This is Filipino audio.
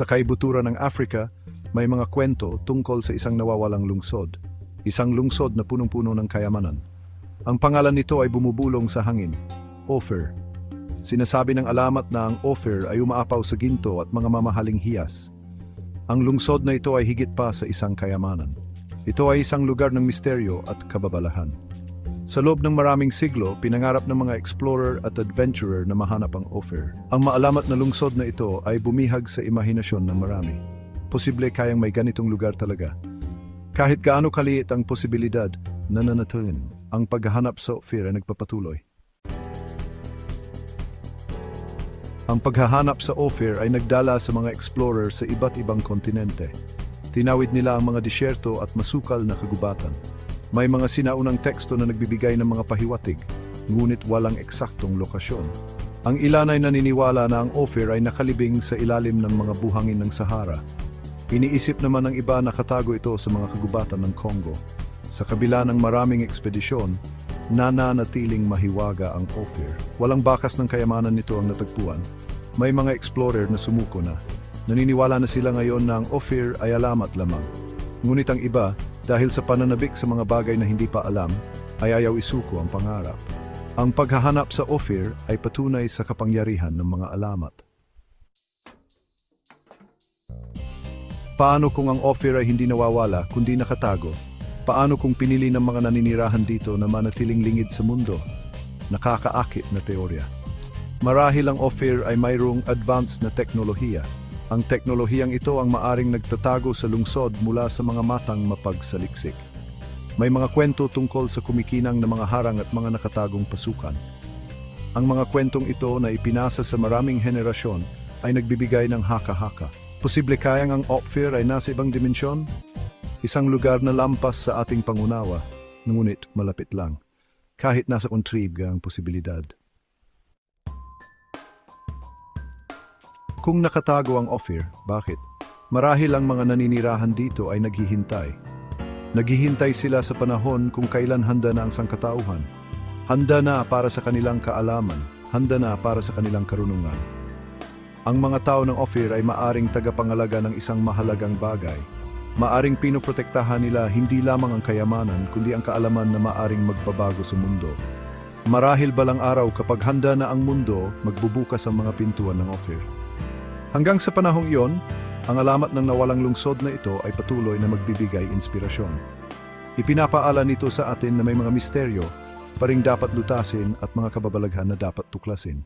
Sa kaibuturan ng Africa, may mga kwento tungkol sa isang nawawalang lungsod. Isang lungsod na punong-puno ng kayamanan. Ang pangalan nito ay bumubulong sa hangin, Ophir. Sinasabi ng alamat na ang Ophir ay umaapaw sa ginto at mga mamahaling hiyas. Ang lungsod na ito ay higit pa sa isang kayamanan. Ito ay isang lugar ng misteryo at kababalahan. Sa loob ng maraming siglo, pinangarap ng mga explorer at adventurer na mahanap ang Ophir. Ang maalamat na lungsod na ito ay bumihag sa imahinasyon ng marami. Posible kayang may ganitong lugar talaga. Kahit gaano kaliit ang posibilidad, nananatuhin. Ang paghahanap sa Ophir ay nagpapatuloy. Ang paghahanap sa Ophir ay nagdala sa mga explorer sa iba't ibang kontinente. Tinawid nila ang mga disyerto at masukal na kagubatan. May mga sinaunang teksto na nagbibigay ng mga pahiwatig, ngunit walang eksaktong lokasyon. Ang ilan ay naniniwala na ang Ophir ay nakalibing sa ilalim ng mga buhangin ng Sahara. Iniisip naman ng iba na katago ito sa mga kagubatan ng Congo. Sa kabila ng maraming ekspedisyon, nananatiling mahiwaga ang Ophir. Walang bakas ng kayamanan nito ang natagpuan. May mga explorer na sumuko na. Naniniwala na sila ngayon na ang Ophir ay alamat lamang. Ngunit ang iba, dahil sa pananabik sa mga bagay na hindi pa alam, ay ayaw isuko ang pangarap. Ang paghahanap sa Ophir ay patunay sa kapangyarihan ng mga alamat. Paano kung ang Ophir ay hindi nawawala kundi nakatago? Paano kung pinili ng mga naninirahan dito na manatiling lingid sa mundo? Nakakaakit na teorya. Marahil ang Ophir ay mayroong advanced na teknolohiya. Ang teknolohiyang ito ang maaring nagtatago sa lungsod mula sa mga matang mapagsaliksik. May mga kwento tungkol sa kumikinang na mga harang at mga nakatagong pasukan. Ang mga kwentong ito na ipinasa sa maraming henerasyon ay nagbibigay ng haka-haka. Posible kayang ang Ophir ay nasa ibang dimensyon? Isang lugar na lampas sa ating pangunawa, ngunit malapit lang. Kahit nasa kontrib ang posibilidad. Kung nakatago ang Ophir, bakit? Marahil ang mga naninirahan dito ay naghihintay. Naghihintay sila sa panahon kung kailan handa na ang sangkatauhan. Handa na para sa kanilang kaalaman, handa na para sa kanilang karunungan. Ang mga tao ng Ophir ay maaring tagapangalaga ng isang mahalagang bagay. Maaring pinoprotektahan nila hindi lamang ang kayamanan, kundi ang kaalaman na maaring magbabago sa mundo. Marahil balang araw kapag handa na ang mundo, magbubukas ang mga pintuan ng Ophir. Hanggang sa panahong iyon, ang alamat ng nawalang lungsod na ito ay patuloy na magbibigay inspirasyon. Ipinapaala nito sa atin na may mga misteryo pa ring dapat lutasin at mga kababalaghan na dapat tuklasin.